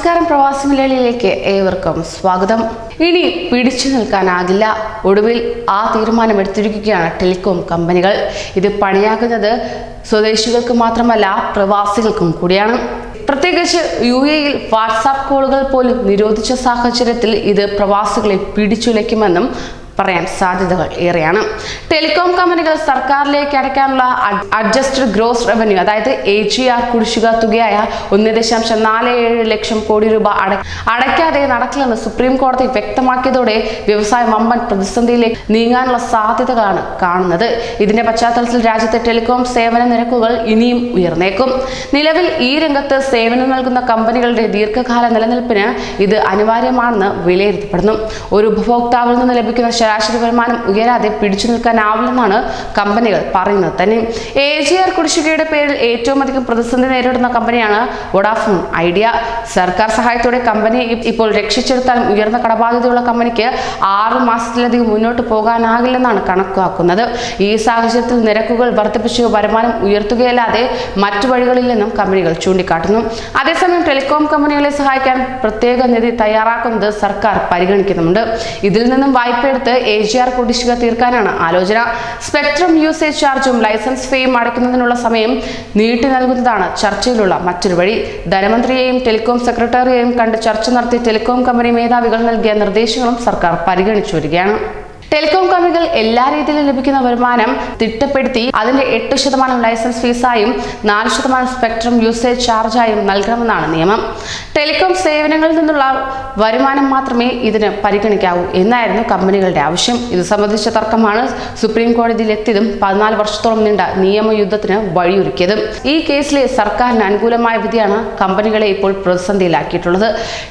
നമസ്കാരം പ്രവാസി മലയാളിയിലേക്ക് ഏവർക്കും സ്വാഗതം. ഇനി പിടിച്ചു നിൽക്കാനാകില്ല. ഒടുവിൽ ആ തീരുമാനമെടുത്തിരിക്കുകയാണ് ടെലികോം കമ്പനികൾ. ഇത് പണിയാക്കുന്നത് സ്വദേശികൾക്ക് മാത്രമല്ല പ്രവാസികൾക്കും കൂടിയാണ്. പ്രത്യേകിച്ച് യു എയിൽ വാട്സാപ്പ് കോളുകൾ പോലും നിരോധിച്ച സാഹചര്യത്തിൽ ഇത് പ്രവാസികളെ പിടിച്ചുലയ്ക്കുമെന്നും പറയാൻ സാധ്യതകൾ ഏറെയാണ്. ടെലികോം കമ്പനികൾ സർക്കാരിലേക്ക് അടയ്ക്കാനുള്ള അഡ്ജസ്റ്റഡ് ഗ്രോസ് റവന്യൂ അതായത് എ ജി ആർ കുടിശ്ശിക തുകയായ ഒന്ന് ദശാംശം നാല് ഏഴ് ലക്ഷം കോടി രൂപ അടയ്ക്കാതെ നടക്കില്ലെന്ന് സുപ്രീം കോടതി വ്യക്തമാക്കിയതോടെ വ്യവസായ മമ്പൻ പ്രതിസന്ധിയിലേക്ക് നീങ്ങാനുള്ള സാധ്യതകളാണ് കാണുന്നത്. ഇതിന്റെ പശ്ചാത്തലത്തിൽ രാജ്യത്തെ ടെലികോം സേവന നിരക്കുകൾ ഇനിയും ഉയർന്നേക്കും. നിലവിൽ ഈ രംഗത്ത് സേവനം നൽകുന്ന കമ്പനികളുടെ ദീർഘകാല നിലനിൽപ്പിന് ഇത് അനിവാര്യമാണെന്ന് വിലയിരുത്തപ്പെടുന്നു. ഒരു ഉപഭോക്താവിൽ നിന്ന് ലഭിക്കുന്ന ശരാശരി വരുമാനം ഉയരാതെ പിടിച്ചു നിൽക്കാനാവില്ലെന്നാണ് കമ്പനികൾ പറയുന്നത്. തന്നെ എ ജി ആർ കുടിശ്ശികയുടെ പേരിൽ ഏറ്റവും അധികം പ്രതിസന്ധി നേരിടുന്ന കമ്പനിയാണ് വോഡാഫോൺ. ഐഡിയ സർക്കാർ സഹായത്തോടെ കമ്പനി ഇപ്പോൾ രക്ഷിച്ചെടുത്താലും ഉയർന്ന കടബാധ്യതയുള്ള കമ്പനിക്ക് ആറ് മാസത്തിലധികം മുന്നോട്ട് പോകാനാകില്ലെന്നാണ് കണക്കാക്കുന്നത്. ഈ സാഹചര്യത്തിൽ നിരക്കുകൾ വർദ്ധിപ്പിച്ച് വരുമാനം ഉയർത്തുകയല്ലാതെ മറ്റു വഴികളില്ലെന്നും കമ്പനികൾ ചൂണ്ടിക്കാട്ടുന്നു. അതേസമയം ടെലികോം കമ്പനികളെ സഹായിക്കാൻ പ്രത്യേക നിധി തയ്യാറാക്കുന്നത് സർക്കാർ പരിഗണിക്കുന്നുണ്ട് ഇതിൽ നിന്നും വായ്പ എടുത്ത് എ ജി ആർ കുടിശ്ശിക തീർക്കാനാണ് ആലോചന. സ്പെക്ട്രം യൂസേജ് ചാർജും ലൈസൻസ് ഫീയും അടയ്ക്കുന്നതിനുള്ള സമയം നീട്ടി നൽകുന്നതാണ് ചർച്ചയിലുള്ള മറ്റൊരു വഴി. ധനമന്ത്രിയെയും ടെലികോം സെക്രട്ടറിയെയും കണ്ട് ചർച്ച നടത്തി ടെലികോം കമ്പനി മേധാവികൾ നൽകിയ നിർദ്ദേശങ്ങളും സർക്കാർ പരിഗണിച്ചു വരികയാണ്. ടെലികോം കമ്പനികൾ എല്ലാ രീതിയിലും ലഭിക്കുന്ന വരുമാനം തിട്ടപ്പെടുത്തി അതിന്റെ എട്ട് ശതമാനം ലൈസൻസ് ഫീസായും നാല് ശതമാനം സ്പെക്ട്രം യൂസേജ് ചാർജായും നൽകണമെന്നാണ് നിയമം. ടെലികോം സേവനങ്ങളിൽ നിന്നുള്ള വരുമാനം മാത്രമേ ഇതിന് പരിഗണിക്കാവൂ എന്നായിരുന്നു കമ്പനികളുടെ ആവശ്യം. ഇത് സംബന്ധിച്ച തർക്കമാണ് സുപ്രീം കോടതിയിൽ എത്തിയതും പതിനാല് വർഷത്തോളം നീണ്ട നിയമയുദ്ധത്തിന് വഴിയൊരുക്കിയതും. ഈ കേസിലെ സർക്കാരിന് അനുകൂലമായ വിധിയാണ് കമ്പനികളെ ഇപ്പോൾ പ്രതിസന്ധിയിലാക്കിയിട്ടുള്ളത്.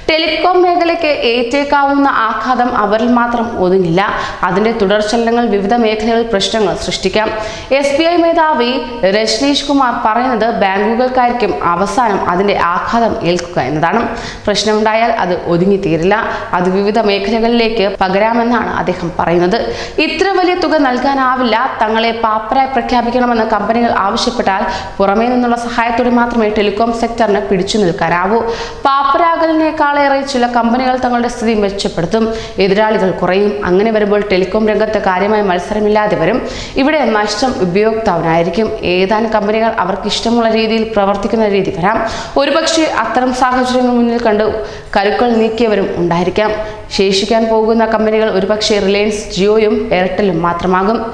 ടെലികോം മേഖലയ്ക്ക് ഏറ്റേക്കാവുന്ന ആഘാതം അവരിൽ മാത്രം ഒതുങ്ങില്ല. അതിന്റെ തുടർചലനങ്ങൾ വിവിധ മേഖലകളിൽ പ്രശ്നങ്ങൾ സൃഷ്ടിക്കാം. എസ് ബി ഐ മേധാവി രജനീഷ് കുമാർ പറയുന്നത് ബാങ്കുകൾക്കായിരിക്കും അവസാനം അതിന്റെ ആഘാതം ഏൽക്കുക എന്നതാണ്. പ്രശ്നമുണ്ടായാൽ അത് ഒതുങ്ങി തീരില്ല അത് വിവിധ മേഖലകളിലേക്ക് പകരാമെന്നാണ് അദ്ദേഹം പറയുന്നത്. ഇത്ര വലിയ തുക നൽകാനാവില്ല. തങ്ങളെ പാപ്പരായി പ്രഖ്യാപിക്കണമെന്ന് കമ്പനികൾ ആവശ്യപ്പെട്ടാൽ പുറമേ നിന്നുള്ള സഹായത്തോടെ മാത്രമേ ടെലികോം സെക്ടറിന് പിടിച്ചു നിൽക്കാനാവൂ. പാപ്പരാകലിനേക്കാളേറെ ചില കമ്പനികൾ തങ്ങളുടെ സ്ഥിതി മെച്ചപ്പെടുത്തും. എതിരാളികൾ കുറയും. അങ്ങനെ വരുമ്പോൾ ടെലികോം രംഗത്ത് കാര്യമായ മത്സരമില്ലാതെ വരും. ഇവിടെ നഷ്ടം ഉപയോക്താവിനായിരിക്കും. ഏതാനും കമ്പനികൾ അവർക്ക് ഇഷ്ടമുള്ള രീതിയിൽ പ്രവർത്തിക്കുന്ന രീതി വരാം. ഒരുപക്ഷെ അത്തരം സാഹചര്യങ്ങൾ മുന്നിൽ കണ്ട് കരുക്കൾ നീക്കിയവരും ഉണ്ടായിരിക്കാം. ശേഷിക്കാൻ പോകുന്ന കമ്പനികൾ ഒരുപക്ഷെ റിലയൻസ് ജിയോയും എയർടെലും മാത്രമാകും.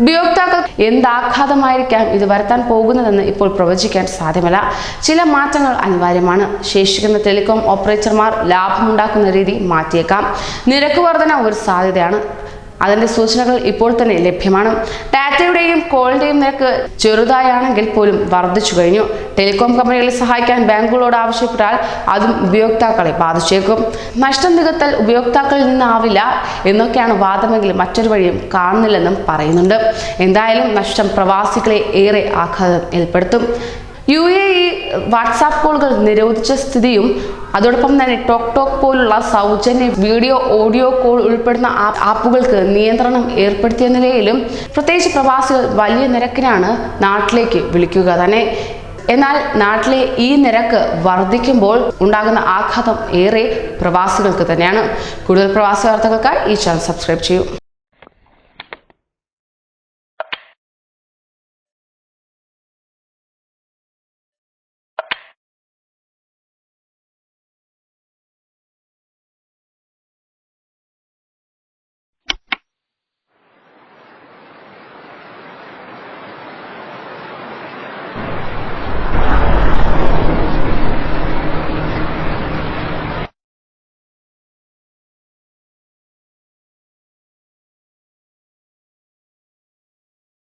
ഉപയോക്താക്കൾ എന്താഘാതമായിരിക്കാം ഇത് വരുത്താൻ പോകുന്നതെന്ന് ഇപ്പോൾ പ്രവചിക്കാൻ സാധ്യമല്ല. ചില മാറ്റങ്ങൾ അനിവാര്യമാണ്. ശേഷിക്കുന്ന ടെലികോം ഓപ്പറേറ്റർമാർ ലാഭമുണ്ടാക്കുന്ന രീതി മാറ്റിയേക്കാം. നിരക്ക് വർധന ഒരു സാധ്യതയാണ്. അതിന്റെ സൂചനകൾ ഇപ്പോൾ തന്നെ ലഭ്യമാണ്. ഡാറ്റയുടെയും കോളിന്റെയും നിരക്ക് ചെറുതായാണെങ്കിൽ പോലും വർദ്ധിച്ചു കഴിഞ്ഞു. ടെലികോം കമ്പനികളെ സഹായിക്കാൻ ബാങ്കുകളോട് ആവശ്യപ്പെട്ടാൽ അതും ഉപയോക്താക്കളെ ബാധിച്ചേക്കും. നഷ്ടം നികത്തൽ ഉപയോക്താക്കളിൽ നിന്നാവില്ല എന്നൊക്കെയാണ് വാദമെങ്കിലും മറ്റൊരു വഴിയും കാണുന്നില്ലെന്നും പറയുന്നുണ്ട്. എന്തായാലും നഷ്ടം പ്രവാസികളെ ഏറെ ആഘാതം ഏർപ്പെടുത്തും യു എ ഇ വാട്സാപ്പ് കോളുകൾ നിരോധിച്ച സ്ഥിതിയും അതോടൊപ്പം തന്നെ ടോക്ക് ടോക്ക് പോലുള്ള സൗജന്യ വീഡിയോ ഓഡിയോ കോൾ ഉൾപ്പെടുന്ന ആപ്പുകൾക്ക് നിയന്ത്രണം ഏർപ്പെടുത്തിയ നിലയിലും പ്രത്യേകിച്ച് പ്രവാസികൾ വലിയ നിരക്കിനാണ് നാട്ടിലേക്ക് വിളിക്കുക തന്നെ. എന്നാൽ നാട്ടിലെ ഈ നിരക്ക് വർദ്ധിക്കുമ്പോൾ ഉണ്ടാകുന്ന ആഘാതം ഏറെ പ്രവാസികൾക്ക് തന്നെയാണ്. കൂടുതൽ പ്രവാസി വാർത്തകൾക്കായി ഈ ചാനൽ സബ്സ്ക്രൈബ് ചെയ്യൂ.